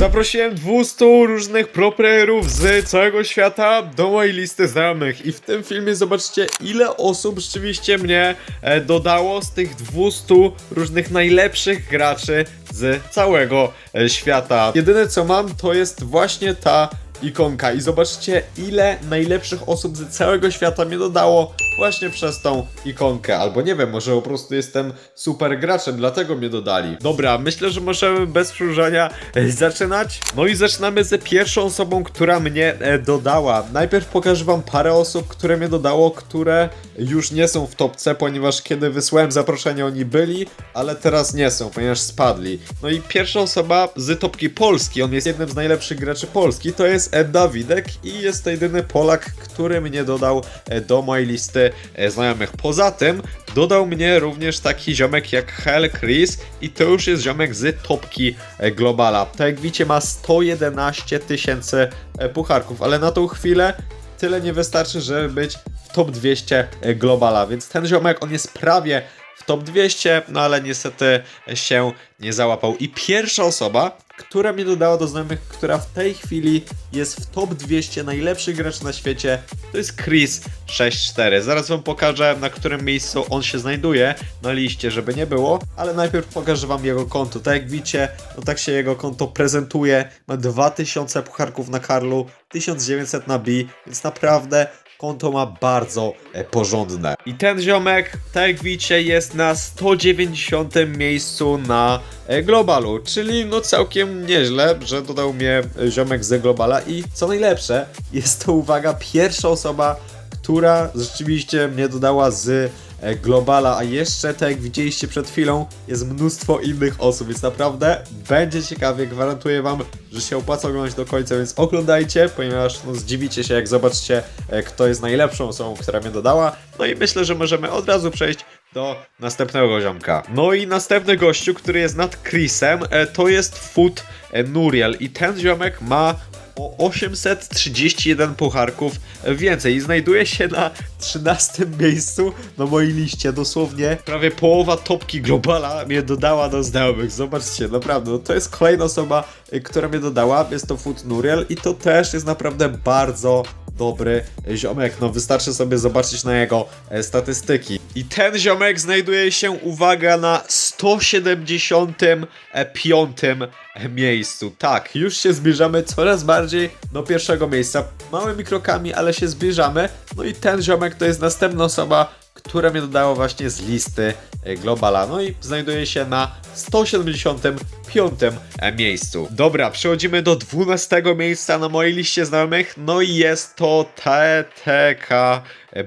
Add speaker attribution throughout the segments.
Speaker 1: Zaprosiłem 200 różnych proplayerów z całego świata do mojej listy znajomych. I w tym filmie zobaczcie ile osób rzeczywiście mnie e, dodało z tych 200 różnych najlepszych graczy z całego e, świata. Jedyne co mam to jest właśnie ta ikonka. I zobaczcie ile najlepszych osób z całego świata mnie dodało właśnie przez tą ikonkę. Albo nie wiem, może po prostu jestem super graczem, dlatego mnie dodali. Dobra, myślę, że możemy bez przedłużania e, zaczynać. No i zaczynamy z pierwszą osobą, która mnie e, dodała. Najpierw pokażę wam parę osób, które mnie dodało, które już nie są w topce, ponieważ kiedy wysłałem zaproszenie oni byli, ale teraz nie są, ponieważ spadli. No i pierwsza osoba z topki Polski, on jest jednym z najlepszych graczy Polski, to jest Dawidek i jest to jedyny Polak, który mnie dodał e, do mojej listy e, znajomych. Poza tym dodał mnie również taki ziomek jak Hell Chris i to już jest ziomek z topki e, Globala. Tak jak widzicie ma 111 tysięcy e, pucharków, ale na tą chwilę tyle nie wystarczy, żeby być w top 200 Globala, więc ten ziomek on jest prawie w top 200, no ale niestety się nie załapał. I pierwsza osoba, która mnie dodała do znajomych, która w tej chwili jest w top 200 najlepszych graczy na świecie, to jest Chris64. Zaraz wam pokażę, na którym miejscu on się znajduje na liście, żeby nie było, ale najpierw pokażę wam jego konto. Tak jak widzicie, no tak się jego konto prezentuje. Ma 2000 pucharków na Karlu, 1900 na B, więc naprawdę konto ma bardzo e, porządne. I ten ziomek, tak jak widzicie, jest na 190 miejscu na e, globalu, czyli no całkiem nieźle, że dodał mnie e, ziomek z globala i co najlepsze, jest to uwaga, pierwsza osoba, która rzeczywiście mnie dodała z Globala, a jeszcze, tak jak widzieliście przed chwilą, jest mnóstwo innych osób, więc naprawdę będzie ciekawie, gwarantuję wam, że się opłaca oglądać do końca, więc oglądajcie, ponieważ no, zdziwicie się, jak zobaczycie, e, kto jest najlepszą osobą, która mnie dodała, no i myślę, że możemy od razu przejść do następnego ziomka. No i następny gościu, który jest nad Chrisem, e, to jest Food e, Nuriel. I ten ziomek ma 831 pucharków więcej i znajduje się na 13 miejscu na mojej liście. Dosłownie prawie połowa topki Globala mnie dodała do znajomych. Zobaczcie, naprawdę, no to jest kolejna osoba, y, która mnie dodała. Jest to Food Nuriel i to też jest naprawdę bardzo dobry ziomek. No wystarczy sobie zobaczyć na jego e, statystyki. I ten ziomek znajduje się, uwaga, na 175 miejscu. Tak, już się zbliżamy coraz bardziej do pierwszego miejsca. Małymi krokami, ale się zbliżamy. No i ten ziomek to jest następna osoba, która mnie dodała właśnie z listy e, Globala. No i znajduje się na 175 miejscu. Dobra, przechodzimy do 12 miejsca na mojej liście znajomych. No i jest to TTK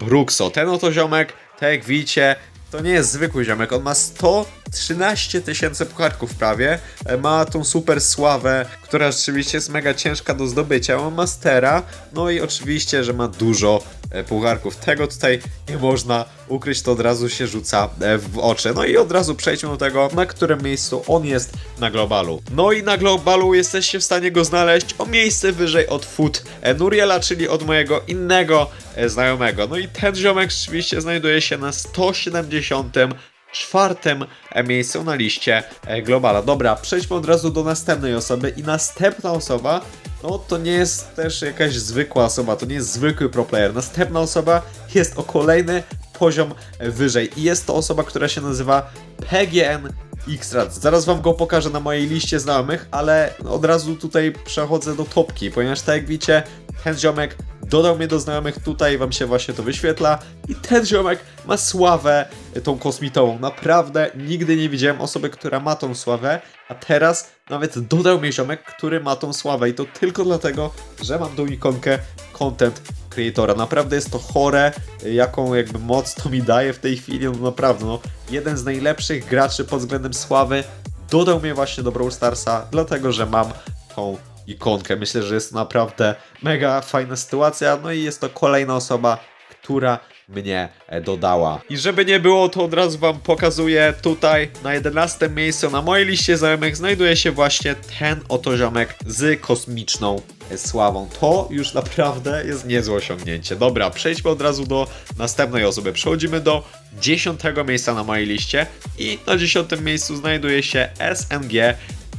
Speaker 1: Bruxo. Ten oto ziomek, tak jak widzicie, to nie jest zwykły ziomek, on ma 113 tysięcy pucharków prawie, E, ma tą super sławę, która rzeczywiście jest mega ciężka do zdobycia, ma mastera, no i oczywiście, że ma dużo e, pucharków. Tego tutaj nie można ukryć, to od razu się rzuca e, w oczy. No i od razu przejdźmy do tego, na którym miejscu on jest na globalu. No i na globalu jesteście w stanie go znaleźć o miejsce wyżej od Food e, Nuriela, czyli od mojego innego e, znajomego. No i ten ziomek rzeczywiście znajduje się na 170 czwartym e, miejscu na liście e, Globala. Dobra, przejdźmy od razu do następnej osoby i następna osoba no to nie jest też jakaś zwykła osoba, to nie jest zwykły pro player. Następna osoba jest o kolejny poziom wyżej i jest to osoba, która się nazywa PGN Xrad. Zaraz wam go pokażę na mojej liście znajomych, ale od razu tutaj przechodzę do topki, ponieważ tak jak widzicie, ten ziomek dodał mnie do znajomych, tutaj wam się właśnie to wyświetla i ten ziomek ma sławę tą kosmitową. Naprawdę nigdy nie widziałem osoby, która ma tą sławę, a teraz nawet dodał mnie ziomek, który ma tą sławę i to tylko dlatego, że mam tą ikonkę content creatora. Naprawdę jest to chore, jaką jakby moc to mi daje w tej chwili, no naprawdę, no jeden z najlepszych graczy pod względem sławy dodał mnie właśnie do Brawl Starsa, dlatego, że mam tą ikonkę. Myślę, że jest naprawdę mega fajna sytuacja, no i jest to kolejna osoba, która mnie e, dodała. I żeby nie było, to od razu wam pokazuję tutaj na 11 miejscu na mojej liście znajomych znajduje się właśnie ten oto ziomek z kosmiczną e, sławą. To już naprawdę jest niezłe osiągnięcie. Dobra, przejdźmy od razu do następnej osoby. Przechodzimy do 10 miejsca na mojej liście i na 10 miejscu znajduje się SNG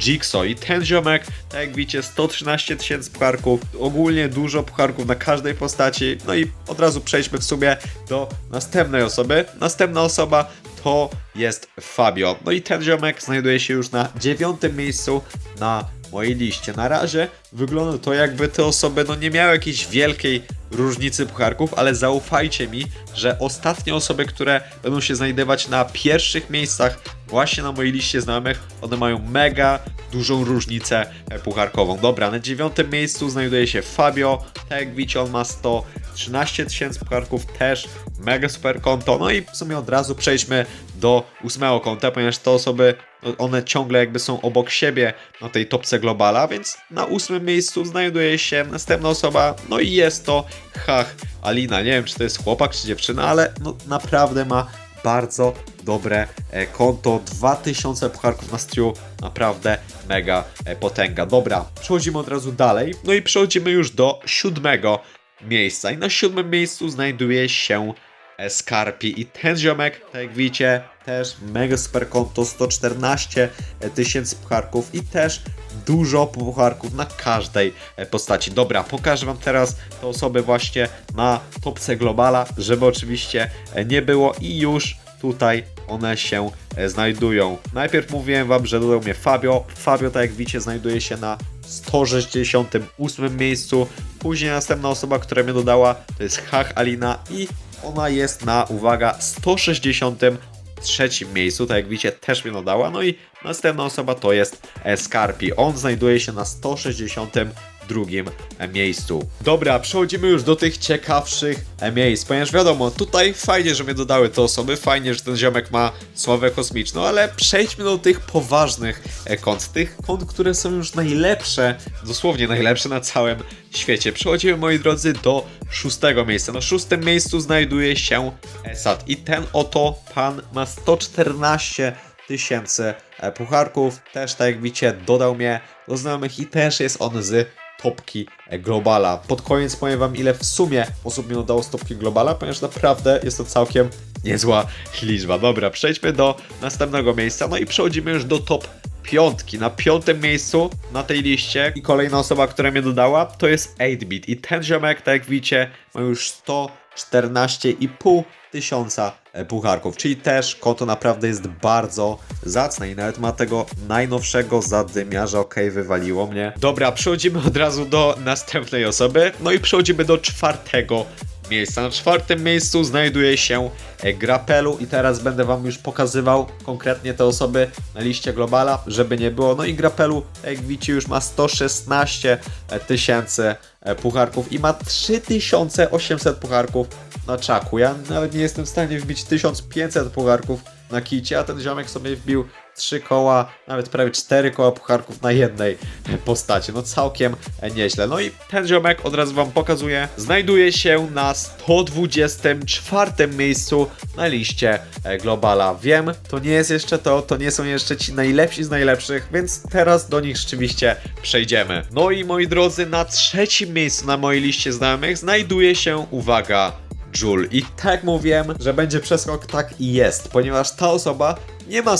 Speaker 1: Jigsaw i ten ziomek, tak jak widzicie, 113 tysięcy pucharków, ogólnie dużo pucharków na każdej postaci, no i od razu przejdźmy w sumie do następnej osoby. Następna osoba to jest Fabio. No i ten ziomek znajduje się już na dziewiątym miejscu na mojej liście. Na razie wygląda to jakby te osoby no nie miały jakiejś wielkiej różnicy pucharków, ale zaufajcie mi, że ostatnie osoby, które będą się znajdować na pierwszych miejscach właśnie na mojej liście znajomych, one mają mega dużą różnicę pucharkową. Dobra, na dziewiątym miejscu znajduje się Fabio, tak jak widzicie on ma 113 tysięcy pucharków, też mega super konto, no i w sumie od razu przejdźmy do ósmego konta, ponieważ te osoby, no, one ciągle jakby są obok siebie na tej topce globala, więc na ósmym miejscu znajduje się następna osoba, no i jest to Hach Alina. Nie wiem, czy to jest chłopak, czy dziewczyna, ale no naprawdę ma bardzo dobre e, konto, 2000 pucharków na striu, naprawdę mega e, potęga. Dobra, przechodzimy od razu dalej, no i przechodzimy już do siódmego miejsca. I na siódmym miejscu znajduje się e, Skarpi i ten ziomek, tak jak widzicie, też mega super konto, 114 tysięcy pucharków i też dużo pucharków na każdej postaci. Dobra, pokażę wam teraz te osoby właśnie na topce globala, żeby oczywiście nie było i już tutaj one się e, znajdują. Najpierw mówiłem wam, że dodał mnie Fabio. Fabio, tak jak widzicie, znajduje się na 168 miejscu. Później następna osoba, która mnie dodała, to jest Hach Alina i ona jest na, uwaga, 160 trzecim miejscu, tak jak widzicie, też mnie dodała. No i następna osoba to jest Skarpi. On znajduje się na 162 miejscu. Dobra, przechodzimy już do tych ciekawszych miejsc, ponieważ wiadomo, tutaj fajnie, że mnie dodały te osoby, fajnie, że ten ziomek ma sławę kosmiczną, ale przejdźmy do tych poważnych e, kont, tych kont, które są już najlepsze, dosłownie najlepsze na całym świecie. Przechodzimy, moi drodzy, do szóstego miejsca. Na szóstym miejscu znajduje się Esat i ten oto pan ma 114 tysięcy e, pucharków. Też, tak jak widzicie, dodał mnie do znajomych i też jest on z topki e, Globala. Pod koniec powiem wam, ile w sumie osób mi dodało z topki Globala, ponieważ naprawdę jest to całkiem niezła liczba. Dobra, przejdźmy do następnego miejsca. No i przechodzimy już do top piątki. Na piątym miejscu na tej liście i kolejna osoba, która mnie dodała, to jest 8-bit. I ten ziomek, tak jak widzicie, ma już 114,5 tysiąca e, pucharków, czyli też konto naprawdę jest bardzo zacne i nawet ma tego najnowszego zadymiarza, ok, wywaliło mnie. Dobra, przechodzimy od razu do następnej osoby, no i przechodzimy do czwartego miejsca. Na czwartym miejscu znajduje się e, Grapelu i teraz będę wam już pokazywał konkretnie te osoby na liście Globala, żeby nie było. No i Grapelu, jak widzicie, już ma 116 tysięcy e, pucharków i ma 3800 pucharków na czaku. Ja nawet nie jestem w stanie wbić 1500 pucharków na kicie, a ten ziomek sobie wbił 3 koła, nawet prawie 4 koła pucharków na jednej postaci. No całkiem nieźle. No i ten ziomek, od razu wam pokazuję, znajduje się na 124 miejscu na liście e, Globala. Wiem, to nie jest jeszcze to, to nie są jeszcze ci najlepsi z najlepszych, więc teraz do nich rzeczywiście przejdziemy. No i moi drodzy, na trzecim miejscu na mojej liście znajomych znajduje się, uwaga, Joule. I tak mówiłem, że będzie przeskok, tak i jest, ponieważ ta osoba nie ma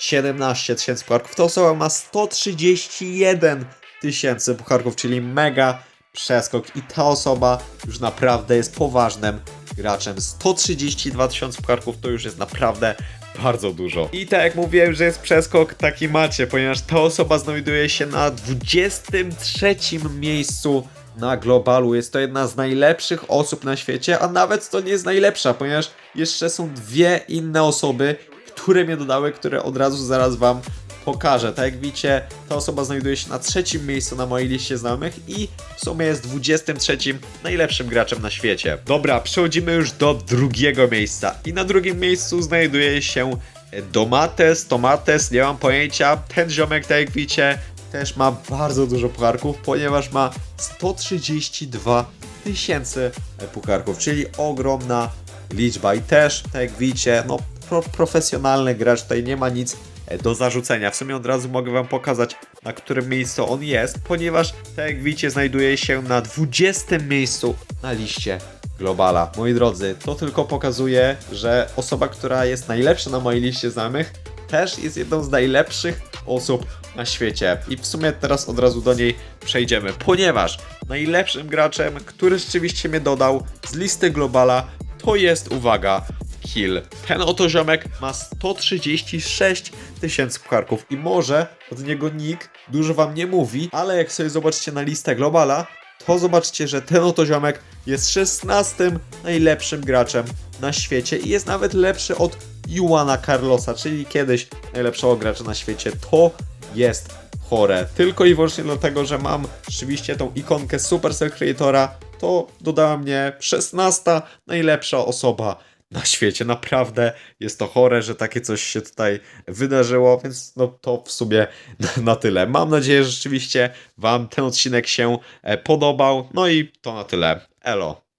Speaker 1: 117 tysięcy pucharków, ta osoba ma 131 tysięcy pucharków, czyli mega przeskok i ta osoba już naprawdę jest poważnym graczem. 132 tysiące pucharków to już jest naprawdę bardzo dużo. I tak jak mówiłem, że jest przeskok, taki macie, ponieważ ta osoba znajduje się na 23 miejscu na globalu. Jest to jedna z najlepszych osób na świecie, a nawet to nie jest najlepsza, ponieważ jeszcze są dwie inne osoby, które mnie dodały, które od razu zaraz wam pokażę. Tak jak widzicie, ta osoba znajduje się na trzecim miejscu na mojej liście znajomych i w sumie jest 23 najlepszym graczem na świecie. Dobra, przechodzimy już do drugiego miejsca i na drugim miejscu znajduje się Domates, Tomates, nie mam pojęcia. Ten ziomek, tak jak widzicie, też ma bardzo dużo pucharków, ponieważ ma 132 tysięcy pucharków, czyli ogromna liczba. I też, tak jak widzicie, no pro, profesjonalny gracz, tutaj nie ma nic e, do zarzucenia. W sumie od razu mogę wam pokazać, na którym miejscu on jest, ponieważ, tak jak widzicie, znajduje się na 20 miejscu na liście Globala. Moi drodzy, to tylko pokazuje, że osoba, która jest najlepsza na mojej liście znajomych, też jest jedną z najlepszych osób na świecie. I w sumie teraz od razu do niej przejdziemy, ponieważ najlepszym graczem, który rzeczywiście mnie dodał z listy Globala, to jest, uwaga, Ten oto ziomek ma 136 tysięcy pucharków i może od niego nick dużo wam nie mówi, ale jak sobie zobaczycie na listę Globala, to zobaczcie, że ten oto ziomek jest 16 najlepszym graczem na świecie i jest nawet lepszy od Juana Carlosa, czyli kiedyś najlepszego gracza na świecie. To jest chore. Tylko i wyłącznie dlatego, że mam rzeczywiście tą ikonkę Supercell Creatora, to dodała mnie 16 najlepsza osoba na świecie. Naprawdę jest to chore, że takie coś się tutaj wydarzyło, więc no to w sumie na, na tyle. Mam nadzieję, że rzeczywiście Wam ten odcinek się e, podobał. No i to na tyle. Elo.